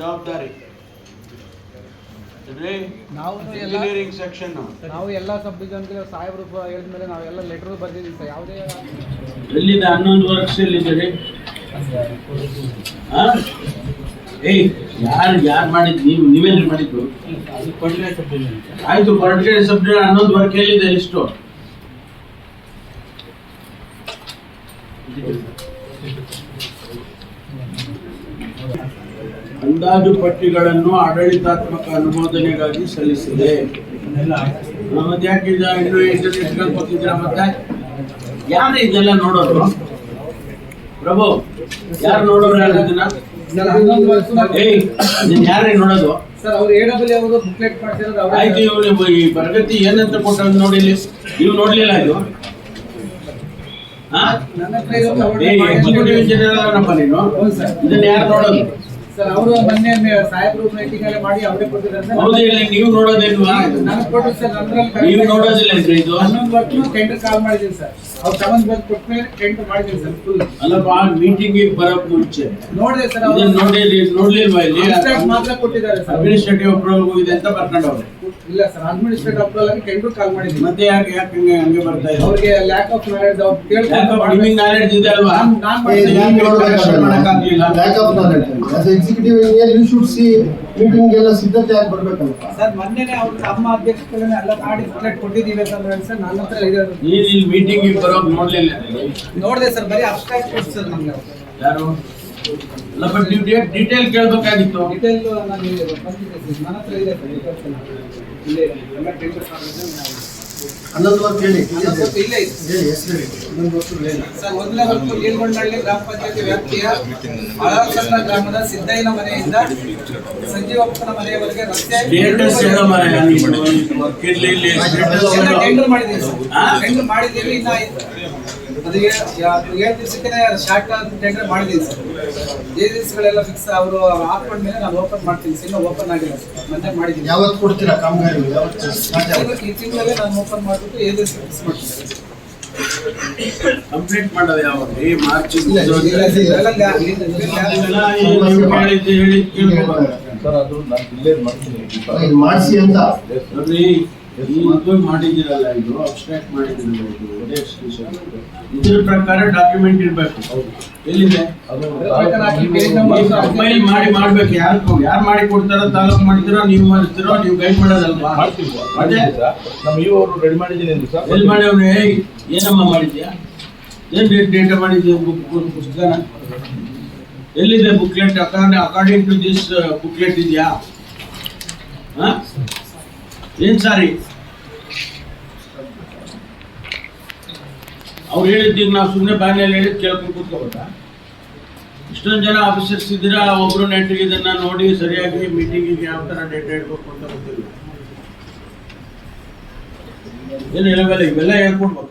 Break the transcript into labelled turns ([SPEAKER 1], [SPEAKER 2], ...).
[SPEAKER 1] ಜವಾಬ್ದಾರಿ.
[SPEAKER 2] ನಾವು ಎಲ್ಲ
[SPEAKER 1] ಇಂಜಿನಿಯರಿಂಗ್ ಸೆಕ್ಷನ್
[SPEAKER 2] ನಾವು ಎಲ್ಲ ಸಬ್ ಸಾಹೇಬ್ರು ಹೇಳಿದ್ಮೇಲೆ ನಾವೆಲ್ಲ ಲೆಟರ್ ಬರ್ದಿದ್ದೀವಿ ಸರ್. ಯಾವುದೇ
[SPEAKER 1] ಎಲ್ಲಿದೆ? ಹನ್ನೊಂದು ವರ್ಷ ಎಲ್ಲಿದ್ದಾರೆ ಆ? ಏಯ್ ಯಾರು ಯಾರು ಮಾಡಿದ್ದು? ನೀವು ನೀವೇನು ಮಾಡಿದ್ದು? ಆಯ್ತು ಕೊರಟಗೆರೆ ಸಬ್ ಹನ್ನೊಂದು ವರ್ಕ್ ಎಲ್ಲಿದೆ ಲಿಸ್ಟು ಅಂದಾಜು ಪಟ್ಟಿಗಳನ್ನು ಆಡಳಿತಾತ್ಮಕ ಅನುಮೋದನೆಗಾಗಿ ಸಲ್ಲಿಸಿದೆ. ಇನ್ನು ಮತ್ತೆ? ಯಾರು ಇದೆಲ್ಲ ನೋಡೋರು? ಪ್ರಭು ಯಾರು ನೋಡೋರು ಯಾರು ನೋಡೋದು? ಆಯ್ತು ಇವ್ರು ಈ ಪ್ರಗತಿ ಏನಂತ ಕೊಟ್ಟು ನೋಡಿ ನೀವು ನೋಡ್ಲಿಲ್ಲ ಇದು?
[SPEAKER 2] ಅವರು ಮೊನ್ನೆ ಸಾಹೇಬ್ರು ಮೀಟಿಂಗ್ ಅಲ್ಲಿ ಮಾಡಿ ಅವರೇ ಕೊಟ್ಟಿದ್ದಾರೆ
[SPEAKER 1] ನೀವು
[SPEAKER 2] ನನಗೆ ಸರ್
[SPEAKER 1] ನೋಡೋದಿಲ್ಲೇನ್ರಿ ಇದು?
[SPEAKER 2] ಹನ್ನೊಂದು ವರ್ಷ ಟೆಂಡರ್ ಕಾಲ್ ಮಾಡಿದ್ದೀನಿ ಸರ್. ಅವ್ರು ತಗೊಂಡ್ ಬಂದು ಕೊಟ್ಟ ಮೇಲೆ ಟೆಂಡರ್ ಮಾಡಿದ್ದೀನಿ ಸರ್ ಫುಲ್
[SPEAKER 1] ಅಲ್ಲಪ್ಪ ಮೀಟಿಂಗ್ ಬರೋಕ್ ಮುಂಚೆ.
[SPEAKER 2] ನೋಡಿದೆ ಸರ್ ಅವರು
[SPEAKER 1] ನೋಡಿ ನೋಡ್ಲಿಲ್ವಾ ಇಲ್ಲಿ?
[SPEAKER 2] ಮಾತ್ರ ಕೊಟ್ಟಿದ್ದಾರೆ ಸರ್.
[SPEAKER 1] ಅಡ್ಮಿನಿಸ್ಟ್ರೇಟಿವ್ ಅಪ್ರೂವಲ್ ಹೋಗಿದೆ ಅಂತ ಬರ್ಕೊಂಡವ್ರೆ.
[SPEAKER 2] ಇಲ್ಲ ಸರ್ ಅಡ್ಮಿನಿಸ್ಟ್ರೇಟ್ ಅಪ್ರೂವಲ್ ಆಗಿ ಟೆಂಡರ್ ಕಾಲ್ ಮಾಡಿದ್ವಿ
[SPEAKER 1] ಮತ್ತೆ ಯಾಕೆ ಯಾಕೆ ಹಂಗೆ ಹಂಗೆ ಬರ್ತಾ ಇದೆ?
[SPEAKER 2] ಅವ್ರಿಗೆ ಲ್ಯಾಕ್ ಆಫ್ ನಾಲೆಡ್ಜ್ ಅವ್ರು ಕೇಳ್ಕೊಂಡು
[SPEAKER 1] ನಿಮಗೆ ನಾಲೆಡ್ಜ್ ಇದೆ ಅಲ್ವಾ?
[SPEAKER 2] ನಾನ್- ನಾನ್
[SPEAKER 1] ಏ,
[SPEAKER 2] ಮಾಡ್ತೀನಿ.
[SPEAKER 1] ಯಾಕೆ correction ಮಾಡಕ್ಕಾಗ್ಲಿಲ್ಲ?
[SPEAKER 3] Backup as executive engineer you should see meeting ಎಲ್ಲ ಸಿದ್ಧತೆ ಆಗಿ ಬರ್ಬೇಕಲ್ಲ
[SPEAKER 2] ಸರ್ ಮೊನ್ನೆನೆ ಅವ್ರು ತಮ್ಮ ಅಧ್ಯಕ್ಷತೆಯಲ್ಲೇ ಎಲ್ಲ ಮಾಡಿ ಬುಕ್ಲೆಟ್ ಕೊಟ್ಟಿದ್ದೀವಿ ಅಂತ ಹೇಳಿ ಸರ್ ನನ್ನ ಹತ್ರ ಇದೆ.
[SPEAKER 1] ನೀನ್ ಇಲ್ಲಿ ಮೀಟಿಂಗ್ ಬರೋಕ್ ನೋಡಲಿಲ್ಲ
[SPEAKER 2] ನೋಡಿದೆ ಸರ್ ಬರೀ ಅಬ್ಸ್ಟ್ರಾಕ್ಟ್ ಕೊಟ್ಟು ಸರ್ ನಮಗೆ
[SPEAKER 1] ಯಾರು? ಅಲ್ಲ ಬಟ್ ನೀವು ಡೀಟೇಲ್ ಕೇಳ್ಬೇಕಾಗಿತ್ತು.
[SPEAKER 2] ಡಿಟೇಲ್ ನಾನು ನನ್ನ ಹತ್ರ ಇದೆ. ಇಲ್ಲೇ ಇದೆ.
[SPEAKER 3] ಹನ್ನೊಂದು ವರ್ಷ ಹೇಳಿ
[SPEAKER 2] ಇಲ್ಲೇ ಸರ್ ನೀಲ್ಗೊಂಡಳ್ಳಿ ಗ್ರಾಮ ಪಂಚಾಯತಿ ವ್ಯಾಪ್ತಿಯ ಗ್ರಾಮದ ಸಿದ್ದಯ್ಯನ ಮನೆಯಿಂದ ಸಂಜೀವಪ್ಪನ ಮನೆಯವರೆಗೆ ರಸ್ತೆ ಟೆಂಡರ್ ಮಾಡಿದ್ದೀವಿ ಸರ್ ಟೆಂಡರ್ ಮಾಡಿದ್ದೀವಿ. ಇನ್ನ ಅದು ಏ- ಏಳು ದಿವಸಕ್ಕೆ ಶಾರ್ಟ್ ಟೆಂಡರ್ ಮಾಡಿದ್ದೀನಿ ಸರ್ ಏಜೆನ್ಸಿಗಳೆಲ್ಲ ಫಿಕ್ಸ್ ಅವರು ಹಾಕೊಂಡ್ಮೇಲೆ ನಾನು ಓಪನ್ ಮಾಡ್ತೀನಿ ಸರ್ ಇನ್ನೂ ಓಪನ್ ಆಗಿಲ್ಲ ಸರ್ ಮೊನ್ನೆ ಮಾಡಿದ್ದೀನಿ
[SPEAKER 3] ಯಾವತ್ತು ಕೊಡ್ತೀರಾ ಕಾಮಗಾರಿ ಯಾವತ್ತು
[SPEAKER 2] ಈ ತಿಂಗಳಲ್ಲೇ ನಾನು ಓಪನ್ ಮಾಡಿಬಿಟ್ಟು ಏಜೆನ್ಸಿ ಫಿಕ್ಸ್ ಮಾಡ್ತೀನಿ
[SPEAKER 1] ಕಂಪ್ಲೀಟ್ ಮಾಡೋದು ಯಾವಾಗ ಈ ಮಾರ್ಚ್
[SPEAKER 4] ಸರ್ ಅದು ನಾನು ಇಲ್ಲೇ ಮಾಡ್ತೀನಿ
[SPEAKER 3] ಇದು ಮಾಡಿಸಿ ಅಂತ
[SPEAKER 1] ನೋಡ್ರಿ ಈ ಇದು ಮಾಡಿದಿರಲ್ಲ ಇದು? ಅಬ್ಸ್ಟ್ರಾಕ್ಟ್ ಮಾಡಿದಿರಲ್ಲ ಇದು? ಒಳ್ಳೆ execution. ಇದ್ರ ಪ್ರಕಾರ ಡಾಕ್ಯುಮೆಂಟ್ ಇರಬೇಕು. ಎಲ್ಲಿದೆ?
[SPEAKER 4] ಅದು
[SPEAKER 1] ಕಂಪೈಲ್ ಮಾಡಿ ಮಾಡ್ಬೇಕು. ಯಾರು ಯಾರು ಮಾಡಿ ಕೊಡ್ತಾರೋ ತಾಲೂಕು ಮಾಡಿದಿರೋ ನೀವು ಮಾಡ್ತೀರೋ ನೀವು ಗೈಡ್ ಮಾಡೋದಲ್ವಾ?
[SPEAKER 4] ಸರ್. ನಮ್ಮ ಇವು ಅವರು ರೆಡಿ ಮಾಡಿದ್ದೀನಿ ಸರ್.
[SPEAKER 1] ಎಲ್ಲಿ ಮಾಡ್ಯವ್ನೆ ಏಯ್ ಏನಮ್ಮ ಮಾಡಿದ್ಯಾ? ಏನ್ ಡೇಟ್ ಡೇಟ ಮಾಡಿದ್ಯಾ? ಬುಕ್ ಪುಸ್ತಕನ? ಎಲ್ಲಿದೆ booklet according to this booklet ಇದೆಯಾ? ಹಾ? ಏನ್ ಸಾರಿ? ಅವ್ರು ಹೇಳಿದ್ದೀಗ ನಾವು ಸುಮ್ಮನೆ ಬಾಯಲ್ಲಿ ಹೇಳಿದ್ ಕೇಳ್ಕೊಂಡು ಕೂತ್ಕೋಬೇಕಾ? ಇಷ್ಟೊಂದು ಜನ ಆಫೀಸರ್ಸ್ ಇದ್ದೀರಾ? ಒಬ್ರು ನೆಟ್ಟಿಗೆ ಇದನ್ನ ನೋಡಿ ಸರಿಯಾಗಿ ಮೀಟಿಂಗಿಗೆ ಯಾವ ಥರ ಡೇಟ್ ಹೇಳ್ಬೇಕು ಅಂತ ಗೊತ್ತಿಲ್ಲ. ಏನು ಹೇಳಬೇಡ, ಇವೆಲ್ಲ ಹೇಳ್ಕೊಡ್ಬೇಕು.